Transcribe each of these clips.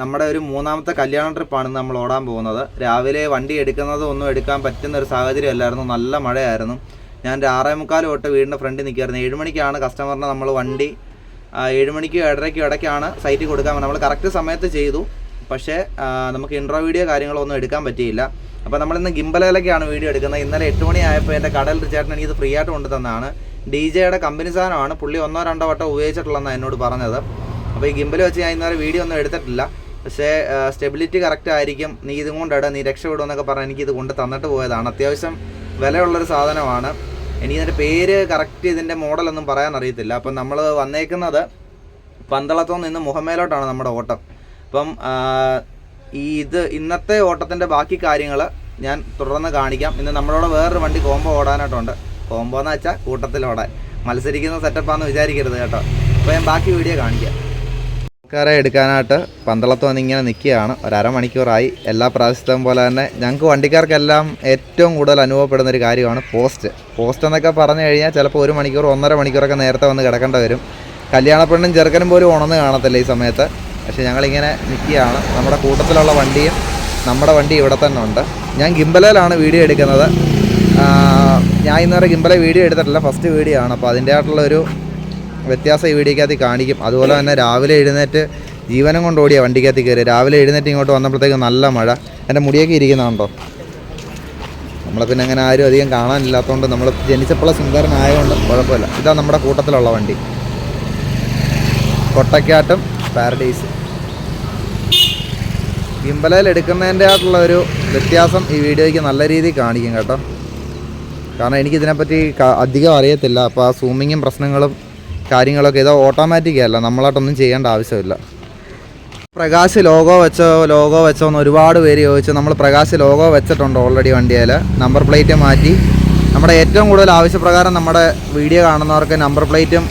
നമ്മുടെ ഒരു മൂന്നാമത്തെ കല്യാണ ട്രിപ്പാണ് നമ്മൾ ഓടാൻ പോകുന്നത്. രാവിലെ വണ്ടി എടുക്കുന്നത് ഒന്നും എടുക്കാൻ പറ്റുന്ന ഒരു സാഹചര്യം അല്ലായിരുന്നു. നല്ല മഴയായിരുന്നു. ഞാൻ ആറേ മുക്കാൽ തൊട്ട് വീടിന്റെ ഫ്രണ്ടിൽ നിൽക്കുകയായിരുന്നു. ഏഴ് മണിക്കാണ് കസ്റ്റമറിന് നമ്മൾ വണ്ടി ഏഴുമണിക്കും ഏഴ് മണിക്കും ഏഴരയ്ക്കും ഇടയ്ക്കാണ് സൈറ്റിൽ കൊടുക്കാൻ നമ്മൾ കറക്റ്റ് സമയത്ത് ചെയ്തു. പക്ഷേ നമുക്ക് ഇൻട്രോ വീഡിയോ കാര്യങ്ങളൊന്നും എടുക്കാൻ പറ്റിയില്ല. അപ്പോൾ നമ്മളിന്ന് ഗിംബലയിലേക്കാണ് വീഡിയോ എടുക്കുന്നത്. ഇന്നലെ എട്ട് മണിയായപ്പോൾ എന്റെ കടൽ ചേട്ടൻ എനിക്കിത് ഫ്രീ ആയിട്ട് കൊണ്ടു തന്നതാണ് ഡി ജെയുടെ കമ്പനി സാധനമാണ്. പുള്ളി ഒന്നോ രണ്ടോ വട്ടം ഉപയോഗിച്ചിട്ടുള്ളതെന്നാണ് എന്നോട് പറഞ്ഞത്. അപ്പോൾ ഈ ഗിംബൽ വെച്ച് ഞാൻ ഇന്നലെ വീഡിയോ ഒന്നും എടുത്തിട്ടില്ല. പക്ഷേ സ്റ്റെബിലിറ്റി കറക്റ്റ് ആയിരിക്കും. നീ ഇതും കൊണ്ടിട നീ രക്ഷപ്പെടും എന്നൊക്കെ പറഞ്ഞ് എനിക്കിത് കൊണ്ട് തന്നിട്ട് പോയതാണ്. അത്യാവശ്യം വിലയുള്ളൊരു സാധനമാണ്. എനിക്ക് ഇതിന്റെ പേര് കറക്റ്റ് ഇതിന്റെ മോഡലൊന്നും പറയാൻ അറിയത്തില്ല. അപ്പം നമ്മൾ വന്നേക്കുന്നത് പന്തളത്തു നിന്ന് മുഖമേലോട്ടാണ് നമ്മുടെ ഓട്ടം. അപ്പം ഈ ഇത് ഇന്നത്തെ ഓട്ടത്തിന്റെ ബാക്കി കാര്യങ്ങൾ ഞാൻ തുടർന്ന് കാണിക്കാം. ഇന്ന് നമ്മളോട് വേറൊരു വണ്ടി കോംബോ ഓടാനായിട്ടുണ്ട്. കോംബോ എന്ന് വെച്ചാൽ കൂട്ടത്തിൽ ഓടാൻ മത്സരിക്കുന്ന സെറ്റപ്പാന്ന് വിചാരിക്കരുത് കേട്ടോ. അപ്പോൾ ഞാൻ ബാക്കി വീഡിയോ കാണിക്കാം. ആൾക്കാരെ എടുക്കാനായിട്ട് പന്തളത്ത് വന്ന് ഇങ്ങനെ നിൽക്കുകയാണ്. ഒരു എല്ലാ പ്രാവശ്യത്തെയും പോലെ തന്നെ ഞങ്ങൾക്ക് വണ്ടിക്കാർക്കെല്ലാം ഏറ്റവും കൂടുതൽ അനുഭവപ്പെടുന്ന ഒരു കാര്യമാണ് പോസ്റ്റ്. പോസ്റ്റ് എന്നൊക്കെ പറഞ്ഞു കഴിഞ്ഞാൽ ചിലപ്പോൾ ഒരു മണിക്കൂർ ഒന്നര മണിക്കൂറൊക്കെ നേരത്തെ വന്ന് കിടക്കേണ്ടി വരും. കല്യാണപ്പെണ്ണും ചെറുക്കനും പോലും ഉണന്ന് കാണത്തില്ല ഈ സമയത്ത്. പക്ഷേ ഞങ്ങളിങ്ങനെ നിൽക്കുകയാണ്. നമ്മുടെ കൂട്ടത്തിലുള്ള വണ്ടിയും നമ്മുടെ വണ്ടി ഇവിടെ തന്നെ ഉണ്ട്. ഞാൻ ഗിംബലയിലാണ് വീഡിയോ എടുക്കുന്നത്. ഞാൻ ഇന്നുവരെ ഗിംബല വീഡിയോ എടുത്തിട്ടില്ല. ഫസ്റ്റ് വീഡിയോ ആണ്. അപ്പോൾ അതിന്റെ ആയിട്ടുള്ള ഒരു വ്യത്യാസം ഈ വീഡിയോക്കകത്ത് കാണിക്കും. അതുപോലെ തന്നെ രാവിലെ എഴുന്നേറ്റ് ജീവനം കൊണ്ട് ഓടിയ വണ്ടിക്കകത്ത് കയറി രാവിലെ എഴുന്നേറ്റ് ഇങ്ങോട്ട് വന്നപ്പോഴത്തേക്ക് നല്ല മഴ. എന്റെ മുടിയൊക്കെ ഇരിക്കുന്നുണ്ടോ? നമ്മളെ പിന്നെ അങ്ങനെ ആരും അധികം കാണാനില്ലാത്തതുകൊണ്ട് നമ്മൾ ജനിച്ചപ്പോൾ സുന്ദരനായതുകൊണ്ട് കുഴപ്പമില്ല. ഇതാ നമ്മുടെ കൂട്ടത്തിലുള്ള വണ്ടി. കൊട്ടക്കാട്ടും പാരഡൈസ്. ഇമ്പലയിൽ എടുക്കുന്നതിന്റെ ആയിട്ടുള്ള ഒരു വ്യത്യാസം ഈ വീഡിയോയ്ക്ക് നല്ല രീതിയിൽ കാണിക്കും കേട്ടോ. കാരണം എനിക്കിതിനെപ്പറ്റി അധികം അറിയത്തില്ല. അപ്പോൾ ആ സൂമിങ്ങും പ്രശ്നങ്ങളും കാര്യങ്ങളൊക്കെ ഇത് ഓട്ടോമാറ്റിക് അല്ല. നമ്മളായിട്ടൊന്നും ചെയ്യേണ്ട ആവശ്യമില്ല. പ്രകാശ് ലോഗോ വെച്ചോ ലോഗോ വെച്ചോ എന്ന് ഒരുപാട് പേര് ചോദിച്ചു. നമ്മൾ പ്രകാശ് ലോഗോ വെച്ചിട്ടുണ്ട് ഓൾറെഡി വണ്ടിയിൽ. നമ്പർ പ്ലേറ്റ് മാറ്റി. നമ്മുടെ ഏറ്റവും കൂടുതൽ ആവശ്യപ്രകാരം നമ്മുടെ വീഡിയോ കാണുന്നവർക്ക് നമ്പർ പ്ലേറ്റും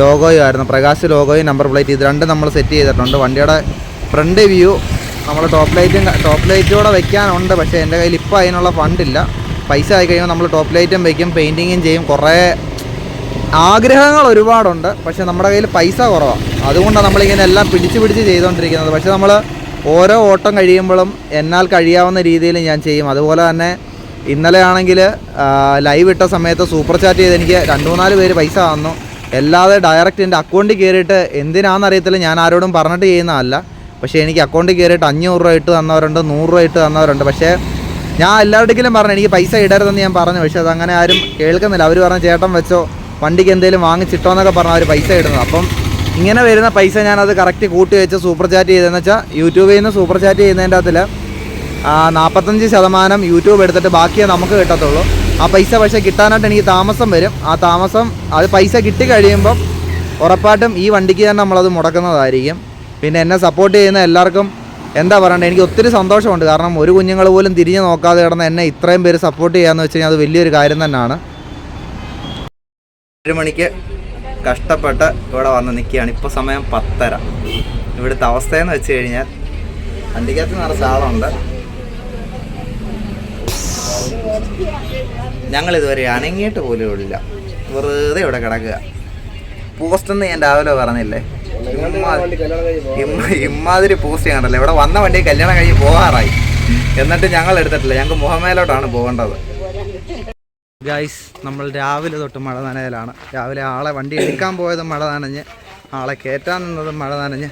ലോഗോയും ആയിരുന്നു. പ്രകാശ് ലോഗോയും നമ്പർ പ്ലേറ്റ് ഇത് രണ്ടും നമ്മൾ സെറ്റ് ചെയ്തിട്ടുണ്ട്. വണ്ടിയുടെ ഫ്രണ്ട് വ്യൂ നമ്മൾ ടോപ്പ് ലൈറ്റും ടോപ്പ് ലൈറ്റൂടെ വെക്കാനുണ്ട്. പക്ഷേ എന്റെ കയ്യിൽ ഇപ്പോൾ അതിനുള്ള ഫണ്ടില്ല പൈസ ആയി കഴിയുമ്പോൾ നമ്മൾ ടോപ്പ് ലൈറ്റും വയ്ക്കും പെയിന്റിങ്ങും ചെയ്യും. കുറേ ആഗ്രഹങ്ങൾ ഒരുപാടുണ്ട് പക്ഷെ നമ്മുടെ കയ്യിൽ പൈസ കുറവാണ് അതുകൊണ്ടാണ് നമ്മളിങ്ങനെ എല്ലാം പിടിച്ച് പിടിച്ച് ചെയ്തുകൊണ്ടിരിക്കുന്നത്. പക്ഷെ നമ്മൾ ഓരോ ഓട്ടം കഴിയുമ്പോഴും എന്നാൽ കഴിയാവുന്ന രീതിയിൽ ഞാൻ ചെയ്യും. അതുപോലെ തന്നെ ഇന്നലെ ആണെങ്കിൽ ലൈവ് ഇട്ട സമയത്ത് സൂപ്പർ ചാറ്റ് ചെയ്ത് എനിക്ക് രണ്ട് മൂന്നാൽ പേര് പൈസ തന്നു. അല്ലാതെ ഡയറക്റ്റ് എന്റെ അക്കൗണ്ടിൽ കയറിയിട്ട് എന്തിനാണെന്ന് അറിയത്തില്ല. ഞാൻ ആരോടും പറഞ്ഞിട്ട് ചെയ്യുന്നതല്ല. പക്ഷേ എനിക്ക് അക്കൗണ്ടിൽ കയറിയിട്ട് അഞ്ഞൂറ് രൂപ ഇട്ട് തന്നവരുണ്ട് നൂറ് രൂപ ഇട്ട് തന്നവരുണ്ട്. പക്ഷേ ഞാൻ എല്ലാവരുടെങ്കിലും പറഞ്ഞു എനിക്ക് പൈസ ഇടരുതെന്ന് ഞാൻ പറഞ്ഞു. പക്ഷേ അതങ്ങനെ ആരും കേൾക്കുന്നില്ല. അവർ പറഞ്ഞ ചേട്ടൻ വെച്ചോ വണ്ടിക്ക് എന്തെങ്കിലും വാങ്ങിച്ചിട്ടോ എന്നൊക്കെ പറഞ്ഞാൽ അവർ പൈസ ഇടുന്നത്. അപ്പം ഇങ്ങനെ വരുന്ന പൈസ ഞാനത് കറക്റ്റ് കൂട്ടി വെച്ച് സൂപ്പർ ചാറ്റ് ചെയ്തതെന്ന് വെച്ചാൽ യൂട്യൂബിൽ നിന്ന് സൂപ്പർ ചാറ്റ് ചെയ്യുന്നതിന്റെ അകത്തിൽ നാൽപ്പത്തഞ്ച് ശതമാനം യൂട്യൂബ് എടുത്തിട്ട് ബാക്കിയേ നമുക്ക് കിട്ടത്തുള്ളൂ. ആ പൈസ പക്ഷേ കിട്ടാനായിട്ട് എനിക്ക് താമസം വരും. ആ താമസം അത് പൈസ കിട്ടി കഴിയുമ്പം ഉറപ്പായിട്ടും ഈ വണ്ടിക്ക് തന്നെ നമ്മളത് മുടക്കുന്നതായിരിക്കും. പിന്നെ എന്നെ സപ്പോർട്ട് ചെയ്യുന്ന എല്ലാവർക്കും എന്താ പറയണ്ടത് എനിക്ക് ഒത്തിരി സന്തോഷമുണ്ട്. കാരണം ഒരു കുഞ്ഞുങ്ങൾ പോലും തിരിഞ്ഞു നോക്കാതെ കിടന്ന് എന്നെ ഇത്രയും പേര് സപ്പോർട്ട് ചെയ്യാമെന്ന് വെച്ച് കഴിഞ്ഞാൽ അത് വലിയൊരു കാര്യം തന്നെയാണ്. ഏഴ് മണിക്ക് കഷ്ടപ്പെട്ട് ഇവിടെ വന്ന് നിൽക്കുകയാണ്. ഇപ്പോൾ സമയം പത്തര. ഇവിടുത്തെ അവസ്ഥയെന്ന് വെച്ച് കഴിഞ്ഞാൽ വണ്ടിക്കകത്ത് നിറച്ച ആളുണ്ട് ഞങ്ങൾ ഇതുവരെ അനങ്ങിയിട്ട് പോലും ഇല്ല വെറുതെ ഇവിടെ കിടക്കുക. പോസ്റ്റെന്ന് ഞാൻ രാവിലെ പറഞ്ഞില്ലേ? ഇമ്മാതിരി പോസ്റ്റ് കണ്ടല്ലേ? ഇവിടെ വന്ന വണ്ടി കല്യാണം കഴിഞ്ഞ് പോകാറായി. എന്നിട്ട് ഞങ്ങൾ എടുത്തിട്ടില്ല. ഞങ്ങൾക്ക് മുഹമ്മയിലോട്ടാണ് പോകേണ്ടത്. ഗൈസ് നമ്മൾ രാവിലെ തൊട്ട് മഴ നനയലാണ്. രാവിലെ ആളെ വണ്ടി എടുക്കാൻ പോയതും മഴ നനഞ്ഞ് ആളെ കയറ്റാൻ നിന്നതും മഴ നനഞ്ഞ്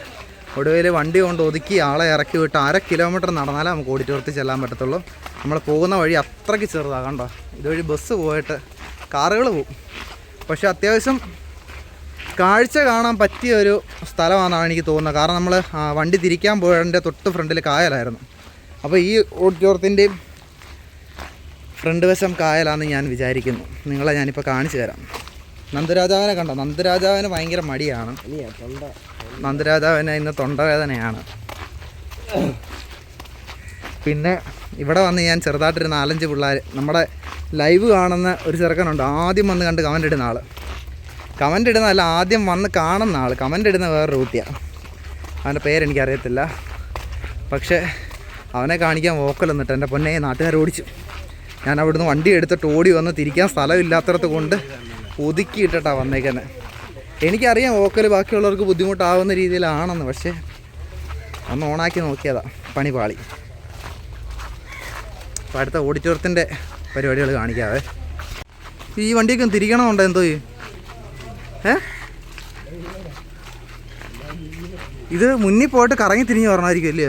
ഒടുവിൽ വണ്ടി കൊണ്ട് ഒതുക്കി ആളെ ഇറക്കി വിട്ട് അര കിലോമീറ്റർ നടന്നാലേ നമുക്ക് ഓഡിറ്റോറിയത്തിൽ ചെല്ലാൻ പറ്റത്തുള്ളൂ. നമ്മൾ പോകുന്ന വഴി അത്രയ്ക്ക് ചെറുതാണ് കണ്ടോ? ഇതുവഴി ബസ് പോയിട്ട് കാറുകൾ പോകും പക്ഷെ അത്യാവശ്യം കാഴ്ച കാണാൻ പറ്റിയ ഒരു സ്ഥലമാണെന്നാണ് എനിക്ക് തോന്നുന്നത്. കാരണം നമ്മൾ വണ്ടി തിരിക്കാൻ പോയതിന്റെ തൊട്ട് ഫ്രണ്ടിൽ കായലായിരുന്നു. അപ്പോൾ ഈ ഓഡിറ്റോറിയത്തിന്റെയും ഫ്രണ്ട് വശം കായലാണെന്ന് ഞാൻ വിചാരിക്കുന്നു. നിങ്ങളെ ഞാനിപ്പോൾ കാണിച്ചു തരാം. നന്ദരാജാവിനെ കണ്ടോ? നന്ദരാജാവിന് ഭയങ്കര മടിയാണ്. നന്ദരാജാവിന് ഇന്ന് തൊണ്ടവേദനയാണ്. പിന്നെ ഇവിടെ വന്ന് ഞാൻ ചെറുതായിട്ടൊരു നാലഞ്ച് പിള്ളേർ നമ്മുടെ ലൈവ് കാണുന്ന ഒരു ചെറുക്കനുണ്ട്. ആദ്യം വന്ന് കണ്ട് കമന്റ് ഇടുന്ന ആൾ കമന്റ് ഇടുന്നതല്ല ആദ്യം വന്ന് കാണുന്ന ആൾ കമന്റ് ഇടുന്ന വേറൊരു കുട്ടിയാണ് അവന്റെ പേരെനിക്കറിയത്തില്ല പക്ഷേ അവനെ കാണിക്കാൻ വോക്കൽ എന്നിട്ട് എന്റെ പൊന്നെ നാട്ടുകാർ ഓടിച്ചു ഞാൻ അവിടുന്ന് വണ്ടി എടുത്തിട്ട് ഓടി വന്ന് തിരിക്കാൻ സ്ഥലമില്ലാത്തടത്ത് കൊണ്ട് ഒതുക്കിയിട്ടിട്ടാണ് വന്നേക്കുന്നത് എനിക്കറിയാം ഓക്കൽ ബാക്കിയുള്ളവർക്ക് ബുദ്ധിമുട്ടാവുന്ന രീതിയിലാണെന്ന് പക്ഷേ ഒന്ന് ഓണാക്കി നോക്കിയതാ പണി പാളി. അപ്പോൾ അടുത്ത ഓഡിറ്റോറിയത്തിന്റെ പരിപാടികൾ കാണിക്കാവേ. ഈ വണ്ടിയൊക്കെ തിരിക്കണമുണ്ടോ എന്തോ? ഏ? ഇത് മുന്നിൽ പോയിട്ട് കറങ്ങി തിരിഞ്ഞ് പറഞ്ഞായിരിക്കും അല്ലേ?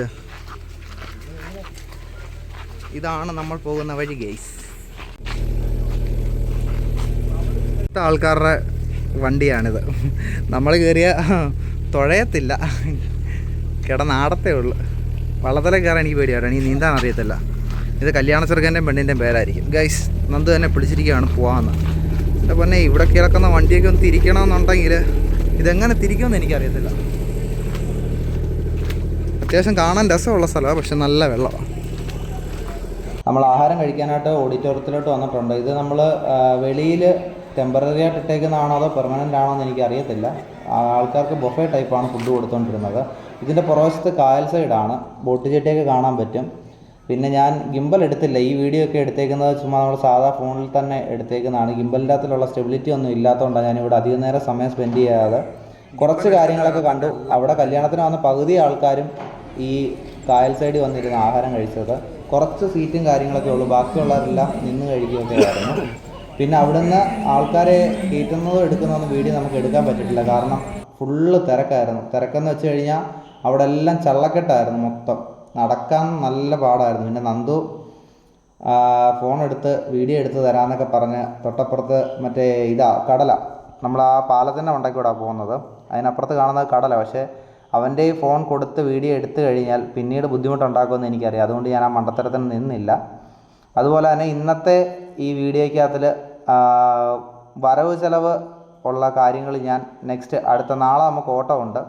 ഇതാണ് നമ്മൾ പോകുന്ന വഴി ഗെയ്സ് ആൾക്കാരുടെ വണ്ടിയാണിത്. നമ്മൾ കയറിയ തുഴയത്തില്ല. കിടന്നാടത്തേ ഉള്ളൂ. വള്ളത്തിലെ കയറാൻ എനിക്ക് പേടിയാണ് എനിക്ക് നീന്താൻ അറിയത്തില്ല. ഇത് കല്യാണ ചെറുക്കന്റെയും പെണ്ണിന്റെയും പേരായിരിക്കും. ഗൈസ് നന്ദു തന്നെ പിടിച്ചിരിക്കുകയാണ് പോകാമെന്ന് എന്റെ പൊന്നെ ഇവിടെ കിടക്കുന്ന വണ്ടിയൊക്കെ ഒന്ന് തിരിക്കണമെന്നുണ്ടെങ്കിൽ ഇതെങ്ങനെ തിരിക്കുമെന്ന് എനിക്കറിയത്തില്ല. അത്യാവശ്യം കാണാൻ രസമുള്ള സ്ഥലമാണ് പക്ഷെ നല്ല വെള്ളമാണ് നമ്മൾ ആഹാരം കഴിക്കാനായിട്ട് ഓഡിറ്റോറിയത്തിലോട്ട് വന്നിട്ടുണ്ട്. ഇത് നമ്മൾ വെളിയിൽ ടെമ്പററി ആയിട്ട് ഇട്ടേക്കുന്നതാണോ അതോ പെർമനന്റ് ആണോ എന്ന് എനിക്ക് അറിയത്തില്ല. ആൾക്കാർക്ക് ബൊഫേ ടൈപ്പാണ് ഫുഡ് കൊടുത്തുകൊണ്ടിരുന്നത് ഇതിന്റെ പുറവശത്ത് കായൽ സൈഡാണ് ബോട്ട് ചെട്ടിയൊക്കെ കാണാൻ പറ്റും. പിന്നെ ഞാൻ ഗിംബൽ എടുത്തില്ല. ഈ വീഡിയോ ഒക്കെ എടുത്തേക്കുന്നത് ചുമ്മാ നമ്മൾ സാധാ ഫോണിൽ തന്നെ എടുത്തേക്കുന്നതാണ്. ഗിംബലിന്റെ അകത്തുള്ള സ്റ്റെബിലിറ്റി ഒന്നും ഇല്ലാത്തതുകൊണ്ടാണ് ഞാനിവിടെ അധികം നേരം സമയം സ്പെൻഡ് ചെയ്യാതെ. കുറച്ച് കാര്യങ്ങളൊക്കെ കണ്ടു. അവിടെ കല്യാണത്തിന് വന്ന പകുതി ആൾക്കാരും ഈ കായൽ സൈഡിൽ വന്നിരുന്ന ആഹാരം കഴിച്ചത്. കുറച്ച് സീറ്റും കാര്യങ്ങളൊക്കെ ഉള്ളൂ. ബാക്കിയുള്ളവരെല്ലാം നിന്ന് കഴിക്കുകയൊക്കെ ആയിരുന്നു. പിന്നെ അവിടുന്ന് ആൾക്കാരെ കയറ്റുന്നതും എടുക്കുന്നതൊന്നും വീഡിയോ നമുക്ക് എടുക്കാൻ പറ്റിയിട്ടില്ല. കാരണം ഫുള്ള് തിരക്കായിരുന്നു. തിരക്കെന്ന് വെച്ച് കഴിഞ്ഞാൽ അവിടെ എല്ലാം ചള്ളക്കെട്ടായിരുന്നു മൊത്തം. നടക്കാൻ നല്ല പാടായിരുന്നു. പിന്നെ നന്ദു ഫോൺ എടുത്ത് വീഡിയോ എടുത്ത് തരാമെന്നൊക്കെ പറഞ്ഞ് തൊട്ടപ്പുറത്ത് മറ്റേ ഇതാ കടല. നമ്മൾ ആ പാലത്തിന്റെ ഉണ്ടാക്കിവിടാ പോകുന്നത്. അതിനപ്പുറത്ത് കാണുന്നത് കടല. പക്ഷേ അവന്റെ ഈ ഫോൺ കൊടുത്ത് വീഡിയോ എടുത്തു കഴിഞ്ഞാൽ പിന്നീട് ബുദ്ധിമുട്ടുണ്ടാക്കുമെന്ന് എനിക്കറിയാം. അതുകൊണ്ട് ഞാൻ ആ മണ്ടത്തരത്തിന് നിന്നില്ല. അതുപോലെ തന്നെ ഇന്നത്തെ ഈ വീഡിയോയ്ക്കകത്തിൽ വരവ് ചിലവ് ഉള്ള കാര്യങ്ങൾ ഞാൻ നെക്സ്റ്റ് അടുത്ത നാളെ നമുക്ക് ഓട്ടമുണ്ട്.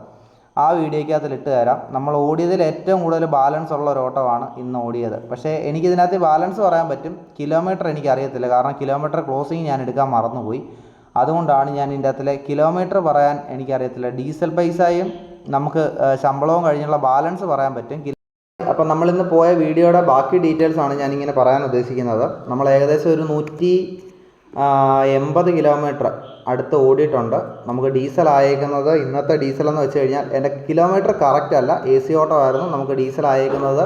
ആ വീഡിയോയ്ക്കകത്തിൽ ഇട്ട് തരാം. നമ്മൾ ഓടിയതിൽ ഏറ്റവും കൂടുതൽ ബാലൻസ് ഉള്ള ഒരു ഓട്ടമാണ് ഇന്ന് ഓടിയത്. പക്ഷേ എനിക്കിതിനകത്ത് ബാലൻസ് പറയാൻ പറ്റും. കിലോമീറ്റർ എനിക്കറിയത്തില്ല. കാരണം കിലോമീറ്റർ ക്ലോസിങ് ഞാൻ എടുക്കാൻ മറന്നുപോയി. അതുകൊണ്ടാണ് ഞാൻ ഇതിന്റെ അകത്തിലെ കിലോമീറ്റർ പറയാൻ എനിക്കറിയത്തില്ല. ഡീസൽ പൈസയും നമുക്ക് ശമ്പളവും കഴിഞ്ഞുള്ള ബാലൻസ് പറയാൻ പറ്റും. അപ്പോൾ നമ്മൾ ഇന്ന് പോയ വീഡിയോയുടെ ബാക്കി ഡീറ്റെയിൽസ് ആണ് ഞാനിങ്ങനെ പറയാൻ ഉദ്ദേശിക്കുന്നത്. നമ്മൾ ഏകദേശം ഒരു നൂറ്റി എൺപത് കിലോമീറ്റർ അടുത്ത് ഓടിയിട്ടുണ്ട്. നമുക്ക് ഡീസൽ ആയേക്കുന്നത് ഇന്നത്തെ ഡീസൽ എന്ന് വെച്ച് കഴിഞ്ഞാൽ എന്റെ കിലോമീറ്റർ കറക്റ്റ് അല്ല. എ സി ഓട്ടോ ആയിരുന്നു. നമുക്ക് ഡീസൽ ആയേക്കുന്നത്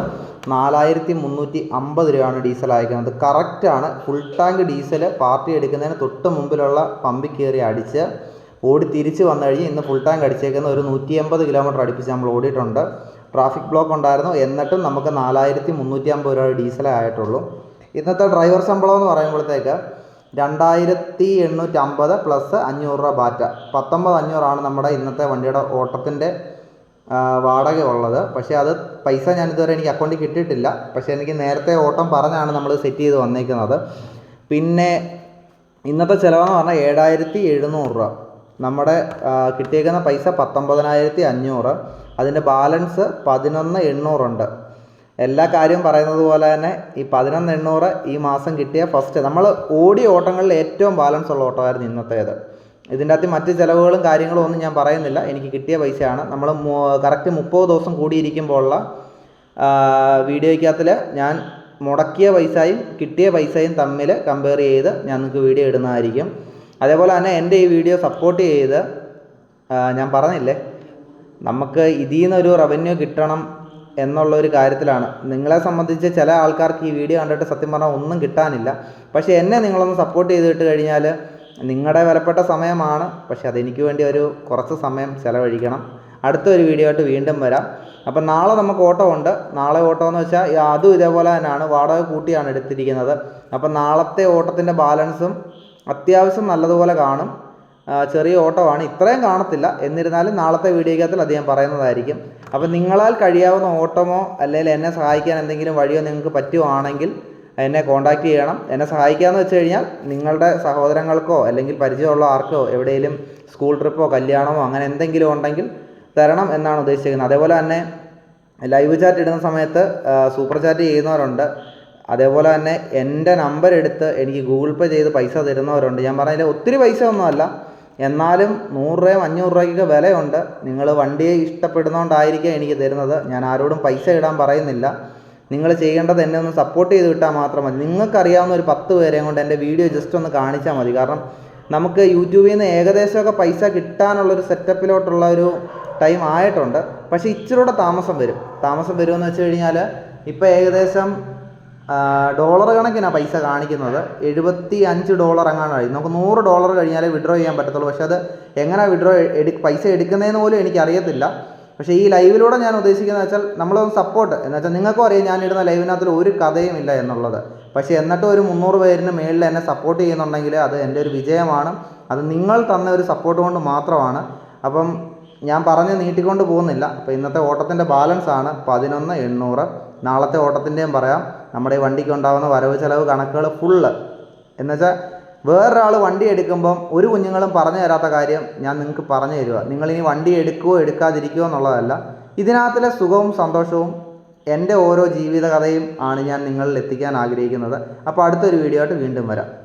നാലായിരത്തി മുന്നൂറ്റി അമ്പത് രൂപയാണ് ഡീസൽ അയക്കുന്നത് കറക്റ്റാണ് ഫുൾ ടാങ്ക് ഡീസൽ പാർട്ടി എടുക്കുന്നതിന് തൊട്ട് മുമ്പിലുള്ള പമ്പിൽ കയറി അടിച്ച് ഓടി തിരിച്ച് വന്നു കഴിഞ്ഞ് ഇന്ന് ഫുൾ ടാങ്ക് അടിച്ചേക്കുന്ന ഒരു നൂറ്റി എൺപത് കിലോമീറ്റർ അടുപ്പിച്ച് നമ്മൾ ഓടിയിട്ടുണ്ട്. ട്രാഫിക് ബ്ലോക്ക് ഉണ്ടായിരുന്നു. എന്നിട്ടും നമുക്ക് നാലായിരത്തി മുന്നൂറ്റി അമ്പത് രൂപ ഡീസലേ ആയിട്ടുള്ളൂ. ഇന്നത്തെ ഡ്രൈവർ ശമ്പളം എന്ന് പറയുമ്പോഴത്തേക്ക് രണ്ടായിരത്തി എണ്ണൂറ്റി അമ്പത് പ്ലസ് അഞ്ഞൂറ് രൂപ ബാറ്റ. പത്തൊമ്പത് അഞ്ഞൂറാണ് നമ്മുടെ ഇന്നത്തെ വണ്ടിയുടെ ഓട്ടത്തിന്റെ വാടക ഉള്ളത്. പക്ഷേ അത് പൈസ ഞാൻ ഇതുവരെ എനിക്ക് അക്കൗണ്ടിൽ കിട്ടിയിട്ടില്ല. പക്ഷേ എനിക്ക് നേരത്തെ ഓട്ടം പറഞ്ഞാണ് നമ്മൾ സെറ്റ് ചെയ്ത് വന്നേക്കുന്നത്. പിന്നെ ഇന്നത്തെ ചിലവെന്ന് പറഞ്ഞാൽ ഏഴായിരത്തി എഴുന്നൂറ് രൂപ. നമ്മുടെ കിട്ടിയേക്കുന്ന പൈസ പത്തൊമ്പതിനായിരത്തി അഞ്ഞൂറ് അതിന്റെ ബാലൻസ് പതിനൊന്ന് എണ്ണൂറുണ്ട്. എല്ലാ കാര്യവും പറയുന്നത് പോലെ തന്നെ ഈ പതിനൊന്ന് എണ്ണൂറ് ഈ മാസം കിട്ടിയ ഫസ്റ്റ് നമ്മൾ ഓടിയ ഓട്ടങ്ങളിൽ ഏറ്റവും ബാലൻസ് ഉള്ള ഓട്ടമായിരുന്നു ഇന്നത്തേത്. ഇതിന്റെ അകത്ത് മറ്റ് ചിലവുകളും കാര്യങ്ങളും ഒന്നും ഞാൻ പറയുന്നില്ല. എനിക്ക് കിട്ടിയ പൈസയാണ്. നമ്മൾ കറക്റ്റ് മുപ്പത് ദിവസം കൂടിയിരിക്കുമ്പോഴുള്ള വീഡിയോയ്ക്കകത്തിൽ ഞാൻ മുടക്കിയ പൈസയും കിട്ടിയ പൈസയും തമ്മിൽ കമ്പയർ ചെയ്ത് ഞാൻ നിങ്ങൾക്ക് വീഡിയോ ഇടുന്നതായിരിക്കും. അതേപോലെ തന്നെ എന്റെ ഈ വീഡിയോ സപ്പോർട്ട് ചെയ്ത് ഞാൻ പറഞ്ഞില്ലേ നമുക്ക് ഇതിൽ നിന്നൊരു റവന്യൂ കിട്ടണം എന്നുള്ള ഒരു കാര്യത്തിലാണ്. നിങ്ങളെ സംബന്ധിച്ച് ചില ആൾക്കാർക്ക് ഈ വീഡിയോ കണ്ടിട്ട് സത്യം പറഞ്ഞാൽ ഒന്നും കിട്ടാനില്ല. പക്ഷേ എന്നെ നിങ്ങളൊന്ന് സപ്പോർട്ട് ചെയ്തിട്ട് കഴിഞ്ഞാൽ നിങ്ങളുടെ വിലപ്പെട്ട സമയമാണ്. പക്ഷേ അതെനിക്ക് വേണ്ടി ഒരു കുറച്ച് സമയം ചിലവഴിക്കണം. അടുത്തൊരു വീഡിയോ ആയിട്ട് വീണ്ടും വരാം. അപ്പം നാളെ നമുക്ക് ഓട്ടോ ഉണ്ട്. നാളെ ഓട്ടോ എന്ന് വെച്ചാൽ അതും ഇതേപോലെ തന്നെയാണ്. വാടക കൂട്ടിയാണ് എടുത്തിരിക്കുന്നത്. അപ്പം നാളത്തെ ഓട്ടത്തിന്റെ ബാലൻസും അത്യാവശ്യം നല്ലതുപോലെ കാണും. ചെറിയ ഓട്ടമാണ്. ഇത്രയും കാണത്തില്ല. എന്നിരുന്നാലും നാളത്തെ വീഡിയോക്കകത്തിൽ അത് ഞാൻ പറയുന്നതായിരിക്കും. അപ്പം നിങ്ങളാൽ കഴിയാവുന്ന ഓട്ടമോ അല്ലെങ്കിൽ എന്നെ സഹായിക്കാൻ എന്തെങ്കിലും വഴിയോ നിങ്ങൾക്ക് പറ്റുവാണെങ്കിൽ എന്നെ കോൺടാക്റ്റ് ചെയ്യണം. എന്നെ സഹായിക്കാമെന്ന് വെച്ച് കഴിഞ്ഞാൽ നിങ്ങളുടെ സഹോദരങ്ങൾക്കോ അല്ലെങ്കിൽ പരിചയമുള്ള ആർക്കോ എവിടെയെങ്കിലും സ്കൂൾ ട്രിപ്പോ കല്യാണമോ അങ്ങനെ എന്തെങ്കിലും ഉണ്ടെങ്കിൽ തരണം എന്നാണ് ഉദ്ദേശിക്കുന്നത് അതേപോലെ തന്നെ ലൈവ് ചാറ്റ് ഇടുന്ന സമയത്ത് സൂപ്പർ ചാറ്റ് ചെയ്യുന്നവരുണ്ട്. അതേപോലെ തന്നെ എന്റെ നമ്പർ എടുത്ത് എനിക്ക് ഗൂഗിൾ പേ ചെയ്ത് പൈസ തരുന്നവരുണ്ട്. ഞാൻ പറഞ്ഞതിൽ ഒത്തിരി പൈസ ഒന്നുമല്ല. എന്നാലും നൂറ് രൂപയും അഞ്ഞൂറ് രൂപയ്ക്കൊക്കെ വിലയുണ്ട്. നിങ്ങൾ വണ്ടിയെ ഇഷ്ടപ്പെടുന്നതുകൊണ്ടായിരിക്കും എനിക്ക് തരുന്നത്. ഞാൻ ആരോടും പൈസ ഇടാൻ പറയുന്നില്ല. നിങ്ങൾ ചെയ്യേണ്ടത് എന്നെ ഒന്ന് സപ്പോർട്ട് ചെയ്ത് വിട്ടാൽ മാത്രം മതി. നിങ്ങൾക്കറിയാവുന്ന ഒരു പത്ത് പേരെയും കൊണ്ട് എന്റെ വീഡിയോ ജസ്റ്റ് ഒന്ന് കാണിച്ചാൽ മതി. കാരണം നമുക്ക് യൂട്യൂബിൽ നിന്ന് ഏകദേശമൊക്കെ പൈസ കിട്ടാനുള്ളൊരു സെറ്റപ്പിലോട്ടുള്ള ഒരു ടൈം ആയിട്ടുണ്ട്. പക്ഷേ ഇച്ചിരൂടെ താമസം വരും. താമസം വരുമെന്ന് വെച്ച് കഴിഞ്ഞാൽ ഇപ്പോൾ ഏകദേശം ഡോളർ കണക്കിനാണ് പൈസ കാണിക്കുന്നത്. എഴുപത്തി അഞ്ച് ഡോളർ അങ്ങാണ് നമുക്ക് നൂറ് ഡോളർ കഴിഞ്ഞാലേ വിഡ്രോ ചെയ്യാൻ പറ്റത്തുള്ളൂ. പക്ഷേ അത് എങ്ങനെ വിഡ്രോ എടു പൈസ എടുക്കുന്നതെന്ന് പോലും എനിക്കറിയത്തില്ല. പക്ഷേ ഈ ലൈവിലൂടെ ഞാൻ ഉദ്ദേശിക്കുന്നത് വെച്ചാൽ നമ്മളൊന്ന് സപ്പോർട്ട് എന്ന് വെച്ചാൽ നിങ്ങൾക്കും അറിയാം ഞാൻ ഇടുന്ന ലൈവിനകത്തിൽ ഒരു കഥയും ഇല്ല എന്നുള്ളത്. പക്ഷേ എന്നിട്ട് ഒരു മുന്നൂറ് പേരിന് മേളിൽ എന്നെ സപ്പോർട്ട് ചെയ്യുന്നുണ്ടെങ്കിൽ അത് എന്റെ ഒരു വിജയമാണ്. അത് നിങ്ങൾ തന്ന ഒരു സപ്പോർട്ട് കൊണ്ട് മാത്രമാണ്. അപ്പം ഞാൻ പറഞ്ഞ് നീട്ടിക്കൊണ്ട് പോകുന്നില്ല. അപ്പോൾ ഇന്നത്തെ ഓട്ടത്തിന്റെ ബാലൻസ് ആണ് പതിനൊന്ന് എണ്ണൂറ്. നാളത്തെ ഓട്ടത്തിന്റെയും പറയാം. നമ്മുടെ ഈ വണ്ടിക്ക് ഉണ്ടാകുന്ന വരവ് ചിലവ് കണക്കുകൾ ഫുള്ള് എന്നുവെച്ചാൽ വേറൊരാൾ വണ്ടി എടുക്കുമ്പം ഒരു കുഞ്ഞുങ്ങളും പറഞ്ഞു തരാത്ത കാര്യം ഞാൻ നിങ്ങൾക്ക് പറഞ്ഞു തരിക നിങ്ങളിനി വണ്ടി എടുക്കുകയോ എടുക്കാതിരിക്കുകയോ എന്നുള്ളതല്ല. ഇതിനകത്തിലെ സുഖവും സന്തോഷവും എന്റെ ഓരോ ജീവിതകഥയും ആണ് ഞാൻ നിങ്ങളിൽ എത്തിക്കാൻ ആഗ്രഹിക്കുന്നത്. അപ്പോൾ അടുത്തൊരു വീഡിയോ ആയിട്ട് വീണ്ടും വരാം.